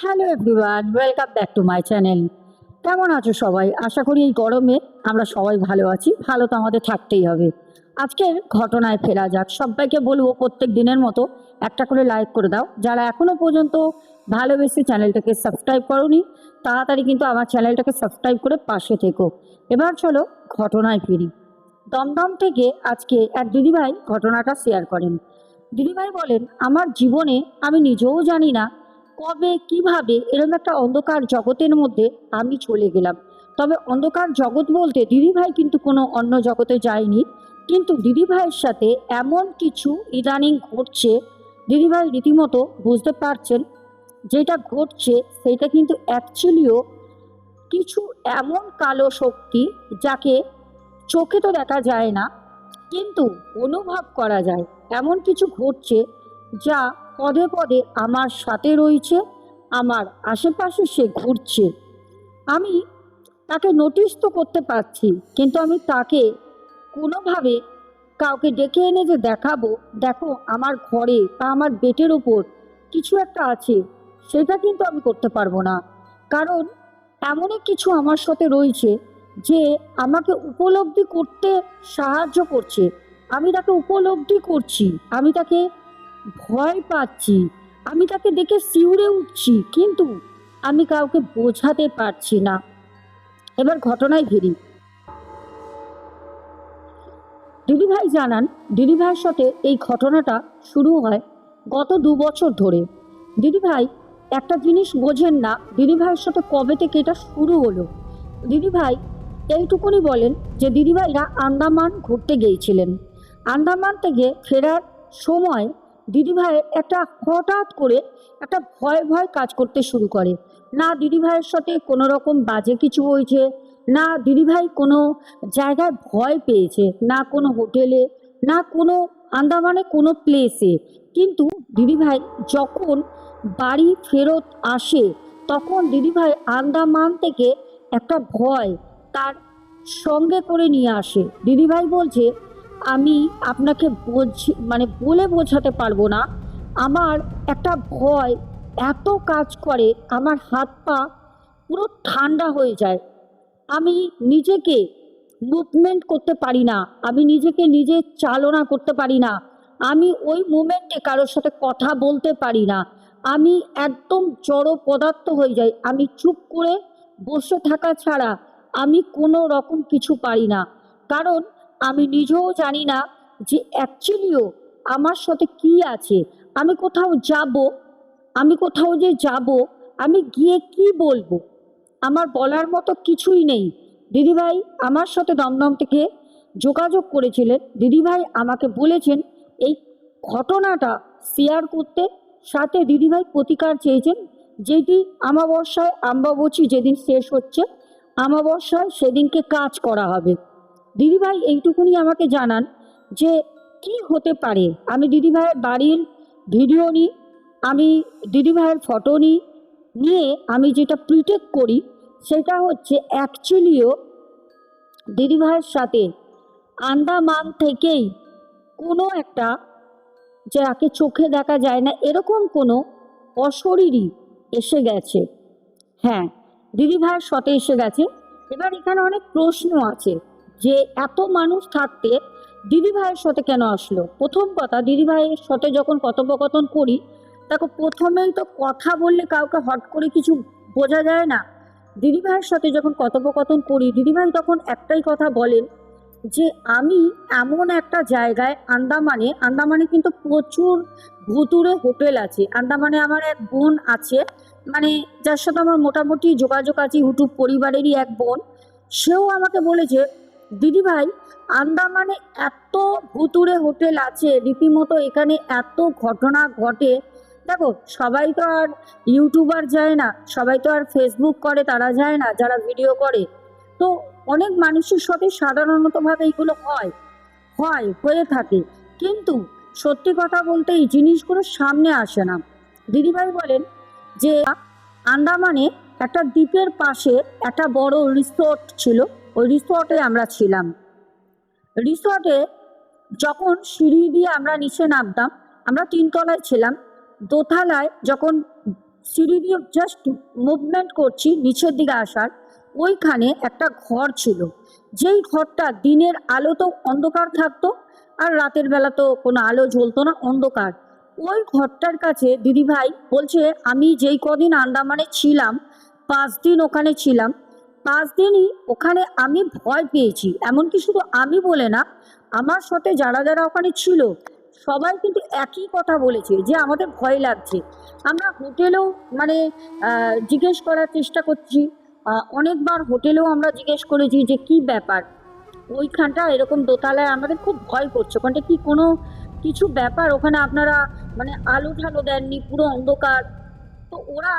Hello everyone welcome back to my channel কেমন আছো সবাই? আশা করি এই গরমে আমরা সবাই ভালো আছি, ভালো তো আমাদের থাকতেই হবে। আজকের ঘটনায় ফেরা যাক। সবাইকে বলব প্রত্যেক দিনের মতো একটা করে লাইক করে দাও। যারা এখনও পর্যন্ত ভালোবেসে চ্যানেলটাকে সাবস্ক্রাইব করোনি, তাড়াতাড়ি কিন্তু আমার চ্যানেলটাকে সাবস্ক্রাইব করে পাশে থেকো। এবার চলো ঘটনায় ফিরি। দমদম থেকে আজকে এক দিদিভাই ঘটনাটা শেয়ার করেন। দিদিভাই বলেন, আমার জীবনে আমি নিজেও জানি না কবে, কীভাবে এরকম একটা অন্ধকার জগতের মধ্যে আমি চলে গেলাম। তবে অন্ধকার জগৎ বলতে দিদিভাই কিন্তু কোনো অন্য জগতে যায়নি। কিন্তু দিদিভাইয়ের সাথে এমন কিছু ইদানিং ঘটছে দিদিভাই রীতিমতো বুঝতে পারছেন, যেটা ঘটছে সেটা কিন্তু অ্যাকচুয়ালিও কিছু এমন কালো শক্তি যাকে চোখে তো দেখা যায় না, কিন্তু অনুভব করা যায়। এমন কিছু ঘটছে যা পদে পদে আমার সাথে রয়েছে, আমার আশেপাশে সে ঘুরছে। আমি তাকে নোটিশ তো করতে পারছি, কিন্তু আমি তাকে কোনোভাবে কাউকে ডেকে এনে যে দেখাবো, দেখো আমার ঘরে বা আমার বেটের ওপর কিছু একটা আছে, সেটা কিন্তু আমি করতে পারব না। কারণ এমনই কিছু আমার সাথে রয়েছে যে আমাকে উপলব্ধি করতে সাহায্য করছে। আমি তাকে উপলব্ধি করছি, আমি তাকে ভয় পাচ্ছি। আমি তাকে দেখে শিউরে উঠছি, কিন্তু আমি কাউকে বোঝাতে পারছি না। এবার ঘটনায় ফিরি। দিদিভাই জানান, দিদিভাইয়ের সাথে এই ঘটনাটা শুরু হয় গত দু বছর ধরে। দিদিভাই, একটা জিনিস বোঝেন না, দিদিভাইয়ের সাথে কবে থেকে এটা শুরু হলো? দিদিভাই এইটুকুনি বলেন যে দিদিভাইরা আন্দামান ঘুরতে গিয়েছিলেন। আন্দামান থেকে ফেরার সময় দিদিভাইয়ের একটা হঠাৎ করে একটা ভয় ভয় কাজ করতে শুরু করে। না দিদিভাইয়ের সাথে কোনো রকম বাজে কিছু হয়েছে, না দিদিভাই কোনো জায়গায় ভয় পেয়েছে, না কোনো হোটেলে, না কোনো আন্দামানে কোনো প্লেসে কিন্তু দিদিভাই যখন বাড়ি ফেরত আসে, তখন দিদিভাই আন্দামান থেকে একটা ভয় তার সঙ্গে করে নিয়ে আসে। দিদিভাই বলছে আমি আপনাকে বোঝ মানে বলে বোঝাতে পারব না। আমার একটা ভয় এত কাজ করে, আমার হাত পা পুরো ঠান্ডা হয়ে যায়। আমি নিজেকে মুভমেন্ট করতে পারি না, আমি নিজেকে নিজে চালনা করতে পারি না। আমি ওই মুমেন্টে কারোর সাথে কথা বলতে পারি না। আমি একদম জড় পদার্থ হয়ে যাই, আমি চুপ করে বসে থাকা ছাড়া আমি কোনো রকম কিছু পারি না। কারণ আমি নিজেও জানি না যে অ্যাকচুয়ালিও আমার সাথে কি আছে। আমি কোথাও যাব, আমি কোথাও যে যাব, আমি গিয়ে কি বলব? আমার বলার মতো কিছুই নেই। দিদিভাই আমার সাথে দমদম থেকে যোগাযোগ করেছিলেন। দিদিভাই আমাকে বলেছেন, এই ঘটনাটা শেয়ার করতে। সাথে দিদিভাই প্রতিকার চেয়েছেন, যেটি আমাবস্যায় আম্বাবচি যেদিন শেষ হচ্ছে আমাবস্যায় সেদিনকে কাজ করা হবে। দিদিভাই এইটুকুনি আমাকে জানান যে কি হতে পারে। আমি দিদিভাইয়ের বাড়ির ভিডিও নিই, আমি দিদিভাইয়ের ফটো নিই, নিয়ে আমি যেটা প্রিটেক্ট করি সেটা হচ্ছে অ্যাকচুয়ালিও দিদিভাইয়ের সাথে আন্দামান থেকেই কোনো একটা যাকে চোখে দেখা যায় না, এরকম কোনো অশরীরই এসে গেছে। হ্যাঁ দিদিভাইয়ের সাথে এসে গেছে। এবার এখানে অনেক প্রশ্ন আছে। যে এত মানুষ থাকতে দিদিভাইয়ের সাথে কেন আসলো? প্রথম কথা দিদিভাইয়ের সাথে যখন কথোপকথন করি দেখো প্রথমেই তো কথা বললে কাউকে হট করে কিছু বোঝা যায় না। দিদিভাইয়ের সাথে যখন কথোপকথন করি দিদিভাই তখন একটাই কথা বলেন যে, আমি এমন একটা জায়গায়, আন্দামানে আন্দামানে কিন্তু প্রচুর ভুতুরে হোটেল আছে। আন্দামানে আমার এক বোন আছে মানে যার সাথে আমার মোটামুটি যোগাযোগ আছে, ইউটিউব পরিবারেরই এক বোন। সেও আমাকে বলেছে দিদিভাই, আন্দামানে এত ভুতুরে হোটেল আছে, রীতিমতো এখানে এত ঘটনা ঘটে। দেখো, সবাই তো আর ইউটিউবার যায় না, সবাই তো আর ফেসবুক করে, তারা যায় না, যারা ভিডিও করে। তো অনেক মানুষের সাথে সাধারণতভাবে এইগুলো হয় হয়, হয়ে থাকে। কিন্তু সত্যি কথা বলতে এই জিনিসগুলো সামনে আসে না। দিদিভাই বলেন যে, আন্দামানে একটা দ্বীপের পাশে একটা বড় রিসোর্ট ছিল ওই রিসোর্টে আমরা ছিলাম। রিসোর্টে যখন সিঁড়ি দিয়ে আমরা নিচে নামতাম, আমরা তিনতলায় ছিলাম। দোতলায় যখন সিঁড়ি দিয়ে জাস্ট মুভমেন্ট করছি নিচের দিকে আসার, ওইখানে একটা ঘর ছিল। যেই ঘরটা দিনের আলো তো অন্ধকার থাকতো আর রাতের বেলা তো কোনো আলো জ্বলতো না, অন্ধকার। ওই ঘরটার কাছে দিদিভাই বলছে, আমি যেই কদিন আন্দামানে ছিলাম, পাঁচ দিন ওখানে ছিলাম পাঁচ দিনই ওখানে আমি ভয় পেয়েছি। এমনকি শুধু আমি বলে না, আমার সাথে যারা যারা ওখানে ছিল, সবাই কিন্তু একই কথা বলেছে যে আমাদের ভয় লাগছে। আমরা হোটেলেও মানে জিজ্ঞেস করার চেষ্টা করছি। অনেকবার হোটেলেও আমরা জিজ্ঞেস করেছি যে কি ব্যাপার? ওইখানটা এরকম দোতলায় আমাদের খুব ভয় করছে। ওখানটা কি কোনো কিছু ব্যাপার? ওখানে আপনারা মানে আলো ঠালো দেননি, পুরো অন্ধকার। তো ওরা,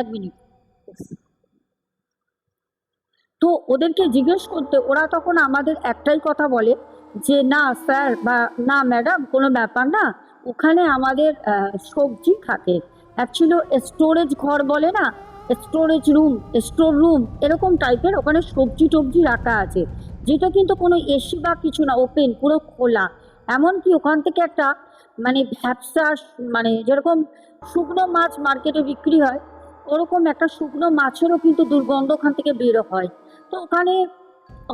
এক মিনিট। তো ওদেরকে জিজ্ঞেস করতে, ওরা তখন আমাদের একটাই কথা বলে যে, না স্যার বা না ম্যাডাম, কোনো ব্যাপার না। ওখানে আমাদের সবজি থাকে। অ্যাকচুয়ালি স্টোরেজ ঘর বলে না? স্টোরেজ রুম স্টোর রুম এরকম টাইপের ওখানে সবজি টবজি রাখা আছে। যেটা কিন্তু কোনো এসি বা কিছু না ওপেন পুরো খোলা। এমনকি ওখান থেকে একটা মানে ভ্যাপসা মানে যেরকম শুকনো মাছ মার্কেটে বিক্রি হয়, ওরকম একটা শুকনো মাছেরও কিন্তু দুর্গন্ধ ওখান থেকে বেরো হয়। তো ওখানে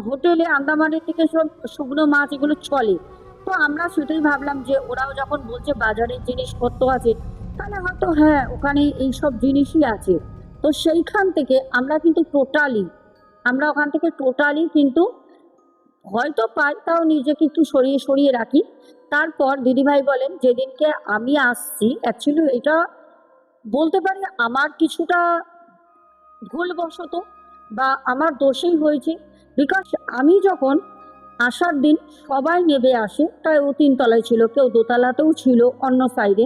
হোটেলে আন্দামানের থেকে সব শুকনো মাছ এগুলো চলে। তো আমরা সেটাই ভাবলাম যে ওরাও যখন বলছে বাজারের জিনিসপত্র আছে, তাহলে হয়তো হ্যাঁ ওখানে এই সব জিনিসই আছে। তো সেইখান থেকে আমরা কিন্তু টোটালি আমরা ওখান থেকে টোটালি কিন্তু হয়তো পাই, তাও নিজেকে একটু সরিয়ে সরিয়ে রাখি। তারপর দিদিভাই বলেন, যেদিনকে আমি আসছি অ্যাকচুয়ালি এটা বলতে পারি আমার কিছুটা ভুলবশত বা আমার দোষেই হয়েছে। বিকজ আমি যখন আসার দিন সবাই নেবে আসে, তাই ও তিনতলায় ছিল, কেউ দোতলাতেও ছিল, অন্য সাইডে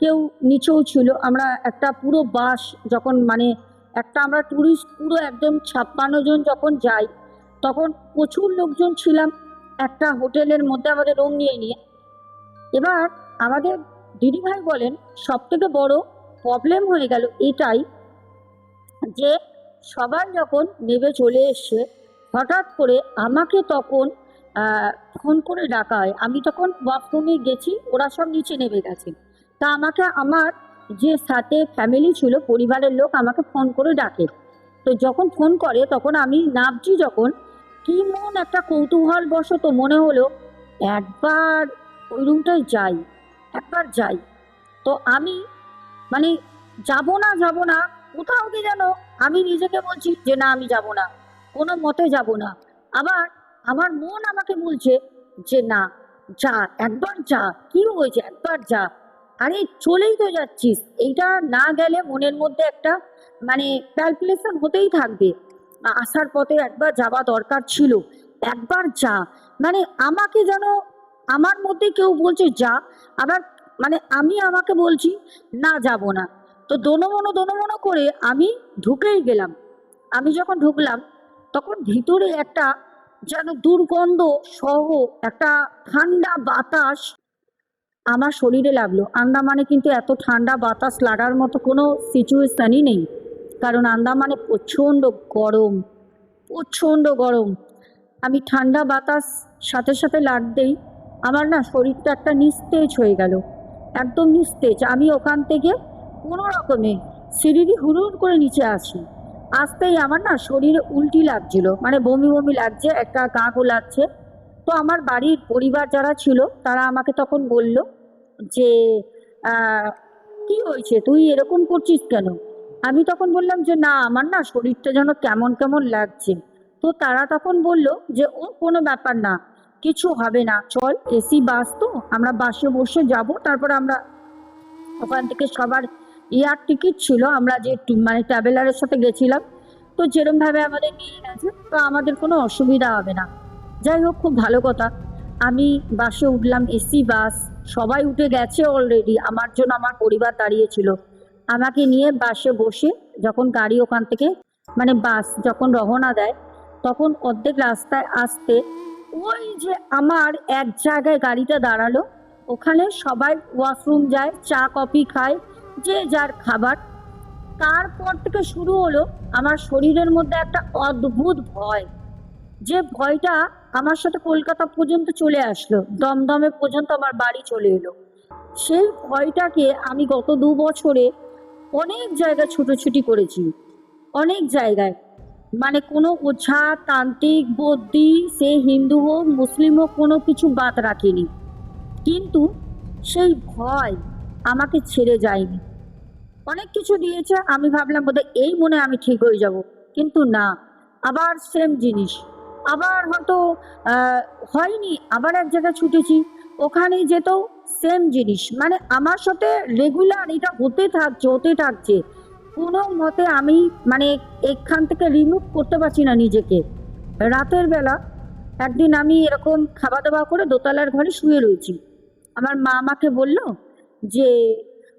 কেউ নিচেও ছিল। আমরা একটা পুরো বাস যখন মানে একটা আমরা ট্যুরিস্ট পুরো একদম ছাপ্পান্ন জন যখন যাই, তখন প্রচুর লোকজন ছিলাম। একটা হোটেলের মধ্যে আমাদের রুম নিয়ে নিয়ে। এবার আমাদের দিদিভাই বলেন সব থেকে বড় প্রবলেম হয়ে গেল এটাই যে সবাই যখন নেবে চলে এসছে, হঠাৎ করে আমাকে তখন ফোন করে ডাকা হয়। আমি তখন ওয়াশরুমে গেছি, ওরা সব নিচে নেমে গেছে। তা আমাকে, আমার যে সাথে ফ্যামিলি ছিল, পরিবারের লোক আমাকে ফোন করে ডাকে। তো যখন ফোন করে, তখন আমি নামছি যখন, কি মন একটা কৌতূহল বশত মনে হলো, একবার ওই রুমটায় যাই, একবার যাই। তো আমি মানে যাব না যাব না, কোথাও কি যেন আমি নিজেকে বলছি যে না, আমি যাব না। কোনো মতে যাব না। আবার আমার মন আমাকে বলছে যে না, যা, একবার যা। কি হয়েছে? একবার যা। আরে, চলেই তো যাচ্ছিস। এইটা না গেলে মনের মধ্যে একটা মানে ক্যালকুলেশন হতেই থাকবে। আসার পথে একবার যাওয়া দরকার ছিল। একবার যা। মানে আমাকে যেন আমার মধ্যে কেউ বলছে যা, আবার মানে আমি আমাকে বলছি না, যাব না। তো দোনমনো দোনমনো করে আমি ঢুকেই গেলাম। আমি যখন ঢুকলাম, তখন ভিতরে একটা যেন দুর্গন্ধ সহ একটা ঠান্ডা বাতাস আমার শরীরে লাগল। আন্দামানে কিন্তু এত ঠান্ডা বাতাস লাগার মতো কোনো সিচুয়েশানই নেই। কারণ আন্দামানে প্রচণ্ড গরম প্রচণ্ড গরম। আমি ঠান্ডা বাতাস সাথে সাথে লাগতেই আমার না শরীরটা একটা নিস্তেজ হয়ে গেল। একদম নিস্তেজ। আমি ওখান থেকে কোনো রকমে সিঁড়ি হুড়ুর করে নিচে আসি আসতেই আমার না শরীরে উল্টি লাগছিল মানে বমি বমি লাগছে, একটা গা লাগছে। তো আমার বাড়ির পরিবার যারা ছিল, তারা আমাকে তখন বলল যে কি হয়েছে? তুই এরকম করছিস কেন? আমি তখন বললাম যে, না, আমার না শরীরটা যেন কেমন কেমন লাগছে। তো তারা তখন বলল যে, ও, কোনো ব্যাপার না, কিছু হবে না, চল, এসি, বাস তো, আমরা বাসে বসে যাব, তারপর আমরা ওখান থেকে সবার এয়ার টিকিট ছিল, আমরা যে মানে ট্রাভেলারের সাথে গেছিলাম, তো যেরমভাবে আমাদের নিয়ে গেছে, তো আমাদের কোনো অসুবিধা হবে না। যাই হোক, খুব ভালো কথা। আমি বাসে উঠলাম, এসি, বাস, সবাই উঠে গেছে অলরেডি আমার জন্য আমার পরিবার দাঁড়িয়েছিল। আমাকে নিয়ে বাসে বসে যখন গাড়ি ওখান থেকে মানে বাস যখন রওনা দেয়, তখন অর্ধেক রাস্তায় আসতে ওই যে আমার এক জায়গায় গাড়িটা দাঁড়াল, ওখানে সবাই ওয়াশরুম যায়, চা কফি খায় যে যার খাবার। তারপর থেকে শুরু হলো আমার শরীরের মধ্যে একটা অদ্ভুত ভয়। যে ভয়টা আমার সাথে কলকাতা পর্যন্ত চলে আসলো, দমদমে পর্যন্ত আমার বাড়ি চলে এলো। সেই ভয়টাকে আমি গত দু বছরে অনেক জায়গায় ছুটোছুটি করেছি। অনেক জায়গায়। মানে কোনো ওঝা, তান্ত্রিক বদ্যি সে হিন্দু হোক, মুসলিম হোক, কোনো কিছু বাদ রাখেনি। কিন্তু সেই ভয় আমাকে ছেড়ে যায়নি। অনেক কিছু দিয়েছে, আমি ভাবলাম বোধহয় এই মনে আমি ঠিক হয়ে যাব। কিন্তু না, আবার সেম জিনিস। আবার হয়তো হয়নি, আবার এক জায়গায় ছুটেছি। ওখানে যেত সেম জিনিস। মানে আমার সাথে রেগুলার এটা হতে থাকছে হতে থাকছে। কোনো মতে আমি মানে এখান থেকে রিমুভ করতে পারছি না নিজেকে। রাতের বেলা একদিন আমি এরকম খাওয়া দাওয়া করে দোতলার ঘরে শুয়ে রয়েছি। আমার মা আমাকে বলল যে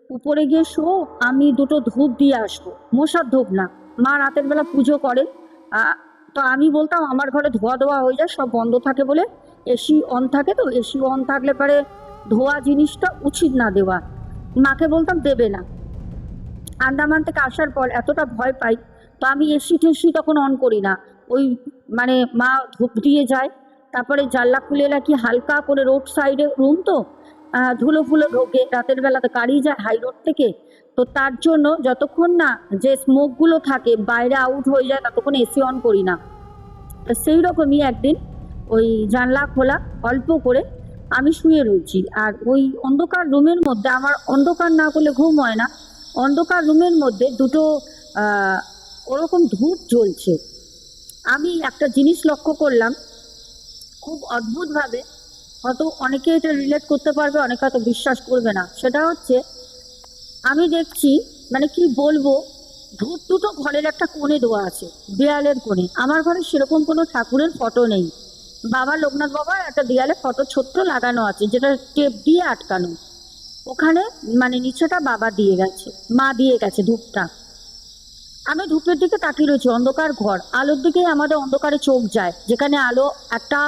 উপরে গিয়ে শো, আমি দুটো ধূপ দিয়ে আসব। মশার ধূপ না। মা রাতের বেলা পুজো করে তো আমি বলতাম, আমার ঘরে ধোয়া ধোয়া হয়ে যায়, সব বন্ধ থাকে বলে এসি অন থাকে তো এসি অন থাকলে পরে ধোয়া জিনিসটা উচিত না দেওয়া। মাকে বলতাম, দেবে না। আন্দামান থেকে আসার পর এতটা ভয় পাই, তো আমি এসি টেসি তখন অন করি না। ওই মানে মা ধূপ দিয়ে যায়, তারপরে জানলা খুলে রাখি হালকা করে রোড সাইডে রুম তো ধুলো ফুলো ঢোকে, রাতের বেলাতে গাড়ি যায় হাই রোড থেকে। তো তার জন্য যতক্ষণ না যে স্মোকগুলো থাকে, বাইরে আউট হয়ে যায়, ততক্ষণ এসি অন করি না। সেই রকমই একদিন ওই জানলা খোলা, অল্প করে আমি শুয়ে রয়েছি। আর ওই অন্ধকার রুমের মধ্যে, আমার অন্ধকার না করলে ঘুম হয় না, অন্ধকার রুমের মধ্যে দুটো ওরকম ধূপ জ্বলছে। আমি একটা জিনিস লক্ষ্য করলাম, খুব অদ্ভুতভাবে হয়তো অনেকে এটা রিলেট করতে পারবে, অনেকে হয়তো বিশ্বাস করবে না। সেটা হচ্ছে, আমি দেখছি মানে কি বলব, ধূপ দুটো ঘরের একটা কোণে দেওয়া আছে, দেয়ালের কোণে। আমার ঘরে সেরকম কোনো ঠাকুরের ফটো নেই। বাবা লোকনাথ বাবার একটা দেয়ালে ফটো ছোট্ট লাগানো আছে, যেটা টেপ দিয়ে আটকানো। ওখানে মানে নিচেটা বাবা দিয়ে গেছে, মা দিয়ে গেছে ধূপটা। আমি ধূপের দিকে তাকিয়ে রয়েছি, অন্ধকার ঘর। আলোর দিকেই আমাদের অন্ধকারে চোখ যায়, যেখানে আলো একটা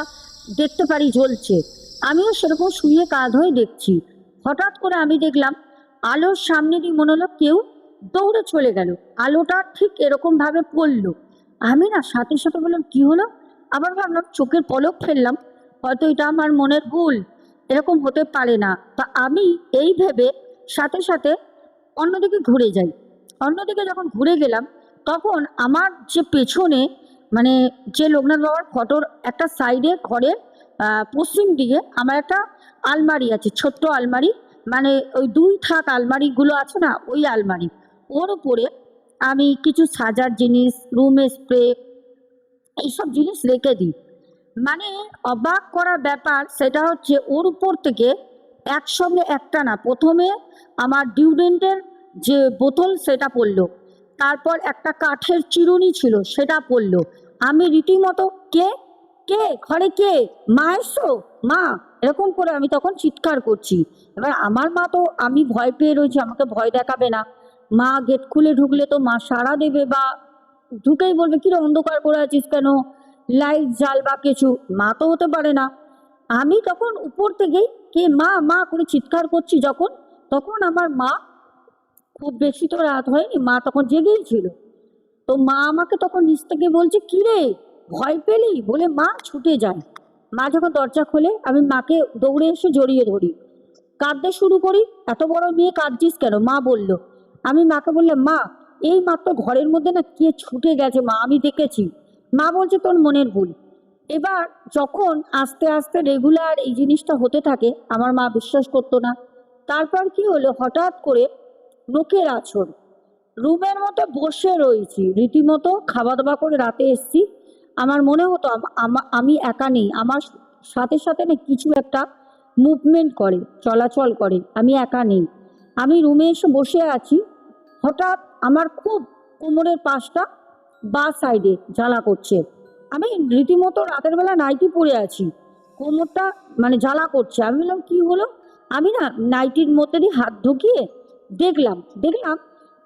দেখতে পারি জ্বলছে। আমিও সেরকম শুয়ে কাঁধ হয়ে দেখছি। হঠাৎ করে আমি দেখলাম, আলোর সামনে দিয়ে মনে হলো কেউ দৌড়ে চলে গেল। আলোটা ঠিক এরকম ভাবে পড়ল। আমি না সাথে সাথে বললাম, কি হলো? আবার ভাবলাম চোখের পলক ফেললাম। হয়তো এটা আমার মনের ভুল। এরকম হতে পারে না। তা আমি এই ভেবে সাথে সাথে অন্যদিকে ঘুরে যাই। অন্যদিকে যখন ঘুরে গেলাম, তখন আমার যে পেছনে মানে যে লোকনাথ বাবার ফটোর একটা সাইডে ঘরের পশ্চিম দিকে আমার একটা আলমারি আছে, ছোট্ট আলমারি। মানে ওই দুই থাক আলমারিগুলো আছে না, ওই আলমারি। ওর উপরে আমি কিছু সাজার জিনিস, রুম স্প্রে, এইসব জিনিস রেখে দিই। মানে অবাক করার ব্যাপার সেটা হচ্ছে ওর উপর থেকে একসঙ্গে একটা না, প্রথমে আমার ডিউডেন্টের যে বোতল সেটা পড়ল, তারপর একটা কাঠের চিরুনি ছিল সেটা পড়ল। আমি রীতিমতো কে? কে? ঘরে কে? মা এসো মা, এরকম করে আমি তখন চিৎকার করছি। এবার আমার মা তো আমি ভয় পেয়ে রয়েছি, আমাকে ভয় দেখাবে না। মা গেট খুলে ঢুকলে তো মা সাড়া দেবে বা ঢুকেই বলবে কিরে অন্ধকার করে আছিস কেন? লাইট, জাল বা কিছু? মা তো হতে পারে না। আমি তখন উপর থেকেই, কে মা মা? করে চিৎকার করছি যখন, তখন আমার মা খুব বেশি তো রাত হয়নি, মা তখন জেগেই ছিল। তো মা আমাকে তখন নিচ থেকে বলছে, কি রে? ভয় পেলি? বলে মা ছুটে যায়। মা যখন দরজা খোলে, আমি মাকে দৌড়ে এসে জড়িয়ে ধরি। কাঁদতে শুরু করি, এত বড় মেয়ে কাঁদছিস কেন? মা বলল। আমি মাকে বললাম, মা, এই মাত্র ঘরের মধ্যে না কে ছুটে গেছে মা? আমি দেখেছি। মা বলছে, তোর মনের ভুল। এবার যখন আস্তে আস্তে রেগুলার এই জিনিসটা হতে থাকে, আমার মা বিশ্বাস করতো না। তারপর কি হলো? হঠাৎ করে নোকের আছর রুমের মতো বসে রয়েছি। রীতিমতো খাওয়া দাওয়া করে রাতে এসছি। আমার মনে হতো আমি একা নেই। আমার সাথে সাথে না কিছু একটা মুভমেন্ট করে, চলাচল করে। আমি একা নেই। আমি রুমে এসে বসে আছি। হঠাৎ আমার খুব কোমরের পাশটা বা সাইডে জ্বালা করছে। আমি রীতিমতো রাতের বেলা নাইটি পরে আছি। কোমরটা মানে জ্বালা করছে। আমি বললাম, কী হলো? আমি না নাইটির মধ্যে দিয়ে হাত ঢুকিয়ে দেখলাম দেখলাম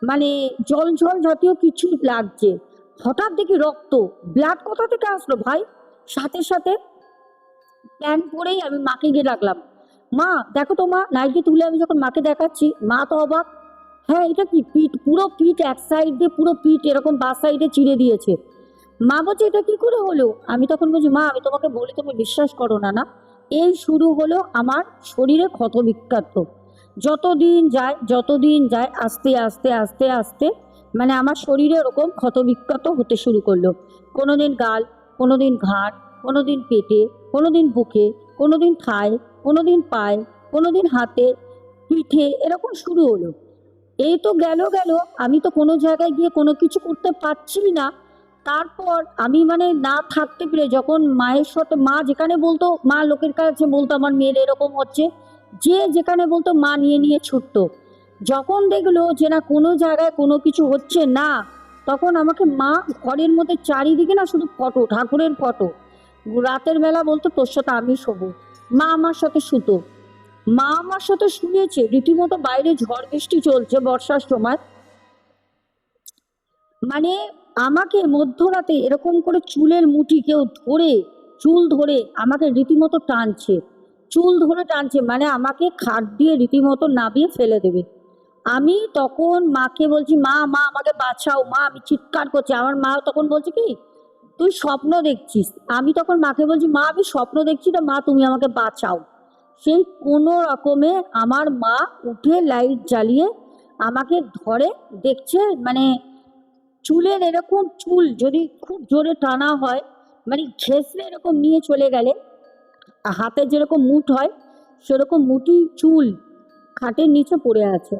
মানে জল জল জাতীয় কিছু লাগছে। হঠাৎ দেখি রক্ত ব্লাড কোথা থেকে আসলো ভাই? সাথে সাথে প্যান্ট পরেই আমি মাকে গিয়ে ডাকলাম, মা, দেখো তো মা, নাইটি তুলে আমি যখন মাকে দেখাচ্ছি, মা তো অবাক। হ্যাঁ এটা কি পিঠ? পুরো পিঠ এক সাইড দিয়ে, পুরো পিঠ এরকম বা সাইডে চিড়ে দিয়েছে। মা বলছে, এটা কি করে হলো? আমি তখন বলছি, মা, আমি তোমাকে বলি, তুমি বিশ্বাস করো না না। এই শুরু হলো আমার শরীরে ক্ষত বিখ্যাত যতদিন যায় যতদিন যায়, আস্তে আস্তে আস্তে আস্তে মানে আমার শরীরে ওরকম ক্ষতবিক্ষত হতে শুরু করল। কোনো দিন গাল কোনো দিন ঘাড় কোনো দিন পেটে কোনো দিন বুকে কোনো দিন থায় কোনো দিন পায়ে কোনো দিন হাতে, পিঠে, এরকম শুরু হলো। এই তো গেল গেল। আমি তো কোনো জায়গায় গিয়ে কোনো কিছু করতে পারছি না। তারপর আমি মানে না থাকতে পেরে যখন মায়ের সাথে, মা যেখানে বলতো, মা লোকের কাছে বলতো, আমার মেয়ের এরকম হচ্ছে, যে যেখানে বলতো, মা নিয়ে নিয়ে ছুটতো। যখন দেখল যে না, কোনো জায়গায় কোনো কিছু হচ্ছে না, তখন আমাকে মা ঘরের মধ্যে চারিদিকে না শুধু ফটো, ঠাকুরের ফটো। রাতের বেলা বলতো, তোর সাথে আমি শোবো। মা আমার সাথে শুতো। মা আমার সাথে শুয়েছে, রীতিমতো বাইরে ঝড় বৃষ্টি চলছে বর্ষার সময়। মানে আমাকে মধ্যরাতে এরকম করে চুলের মুঠি কেউ ধরে, চুল ধরে আমাকে রীতিমতো টানছে। চুল ধরে টানছে মানে আমাকে খাট দিয়ে রীতিমতো নাবিয়ে ফেলে দেবে। আমি তখন মাকে বলছি, মা মা, আমাকে বাঁচাও, মা, আমি চিৎকার করছি। আমার মা তখন বলছে কি, তুই স্বপ্ন দেখছিস। আমি তখন মাকে বলছি, মা, আমি স্বপ্ন দেখছি না মা, তুমি আমাকে বাঁচাও। সেই কোনো রকমে আমার মা উঠে লাইট জ্বালিয়ে আমাকে ধরে, দেখছে মানে চুলের এরকম চুল যদি খুব জোরে টানা হয় মানে ঘেসলে এরকম নিয়ে চলে গেলে, হাতে যেরকম মুঠ হয়, সেরকম মুঠি চুল খাটের নিচে পড়ে আছে।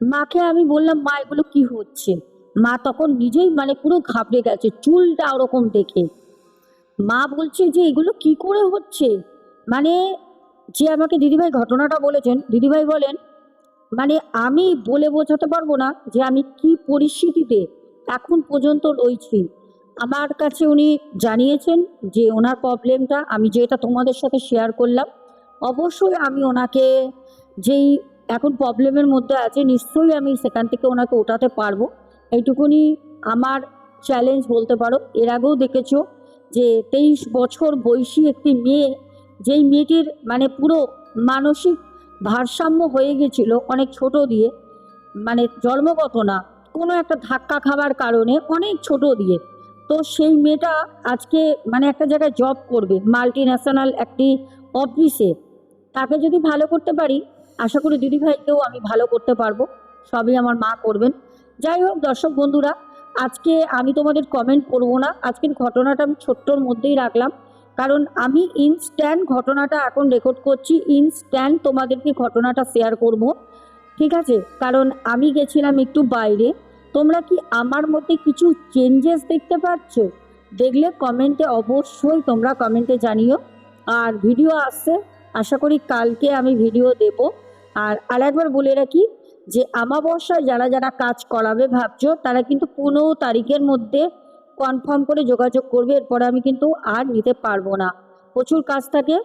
মাকে আমি বললাম, মা, এগুলো কি হচ্ছে? মা তখন নিজেই মানে পুরো ঘাবড়ে গেছে, চুলটা ওরকম দেখে। মা বলছে যে, এগুলো কি করে হচ্ছে? মানে যে আমাকে দিদিভাই ঘটনাটা বলেছেন, দিদিভাই বলেন মানে আমি বলে বোঝাতে পারব না যে আমি কি পরিস্থিতিতে এখন পর্যন্ত রয়েছি। আমার কাছে উনি জানিয়েছেন যে, ওনার প্রবলেমটা আমি যেটা তোমাদের সাথে শেয়ার করলাম, অবশ্যই আমি ওনাকে যেই এখন প্রবলেমের মধ্যে আছে, নিশ্চয়ই আমি সেখান থেকে ওনাকে ওঠাতে পারব। এইটুকুনি আমার চ্যালেঞ্জ বলতে পারো। এর আগেও দেখেছ যে তেইশ বছর বয়সী একটি মেয়ে, যেই মেয়েটির মানে পুরো মানসিক ভারসাম্য হয়ে গেছিল অনেক ছোট দিয়ে মানে জন্মগত না, কোনো একটা ধাক্কা খাবার কারণে অনেক ছোট দিয়ে। তো সেই মেয়েটা আজকে মানে একটা জায়গায় জব করবে মাল্টি ন্যাশনাল একটি অফিসে তাকে যদি ভালো করতে পারি আশা করি দিদিভাইকেও আমি ভালো করতে পারব, সবই আমার মা করবেন। যাই হোক, দর্শক বন্ধুরা, আজকে আমি তোমাদের কমেন্ট করব না, আজকের ঘটনাটা আমি ছোট্টর মধ্যেই রাখলাম। কারণ আমি ইনস্ট্যান্ট ঘটনাটা এখন রেকর্ড করছি ইনস্ট্যান্ট তোমাদেরকে ঘটনাটা শেয়ার করব। ঠিক আছে? কারণ আমি গেছিলাম একটু বাইরে। তোমরা কি আমার মধ্যে কিছু চেঞ্জেস দেখতে পাচ্ছ? দেখলে কমেন্টে অবশ্যই তোমরা কমেন্টে জানিও। আর ভিডিও আসছে, আশা করি কালকে আমি ভিডিও দেব। আর আরেকবার বলে রাখি যে আমাবস্যায় যারা যারা কাজ করাবে ভাবছ, তারা কিন্তু পনেরো তারিখের মধ্যে কনফার্ম করে যোগাযোগ করবে। এরপরে আমি কিন্তু আর নিতে পারব না। প্রচুর কাজ থাকে।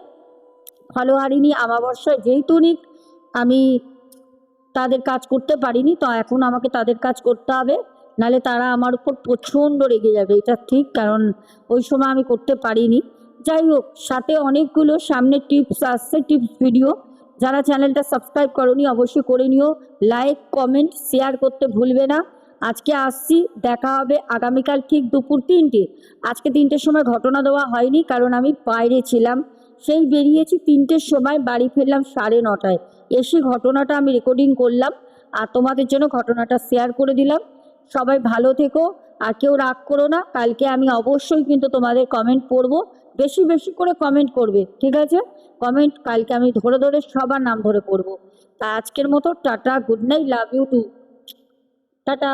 ফলোহারিণী আমাবস্যায় যেই তনিক আমি তাদের কাজ করতে পারিনি, তো এখন আমাকে তাদের কাজ করতে হবে। নালে তারা আমার উপর প্রচণ্ড রেগে যাবে, এটা ঠিক, কারণ ওই সময় আমি করতে পারিনি। যাই হোক, সাথে অনেকগুলো সামনে টিপস আসছে টিপস ভিডিও যারা চ্যানেলটা সাবস্ক্রাইব করনি অবশ্যই করে নিও। লাইক কমেন্ট শেয়ার করতে ভুলবে না। আজকে আসছি, দেখা হবে আগামীকাল ঠিক দুপুর তিনটে। আজকে তিনটের সময় ঘটনা দেওয়া হয়নি কারণ আমি বাইরে ছিলাম। সেই বেরিয়েছি তিনটের সময়, বাড়ি ফিরলাম সাড়ে নটায়। এসে ঘটনাটা আমি রেকর্ডিং করলাম আর তোমাদের জন্য ঘটনাটা শেয়ার করে দিলাম। সবাই ভালো থেকো আর কেউ রাগ করো না। কালকে আমি অবশ্যই কিন্তু তোমাদের কমেন্ট পড়ব। বেশি বেশি করে কমেন্ট করবে, ঠিক আছে? কমেন্ট কালকে আমি ধরে ধরে সবার নাম ধরে পড়ব। তা আজকের মতো, tata good night love you too tata.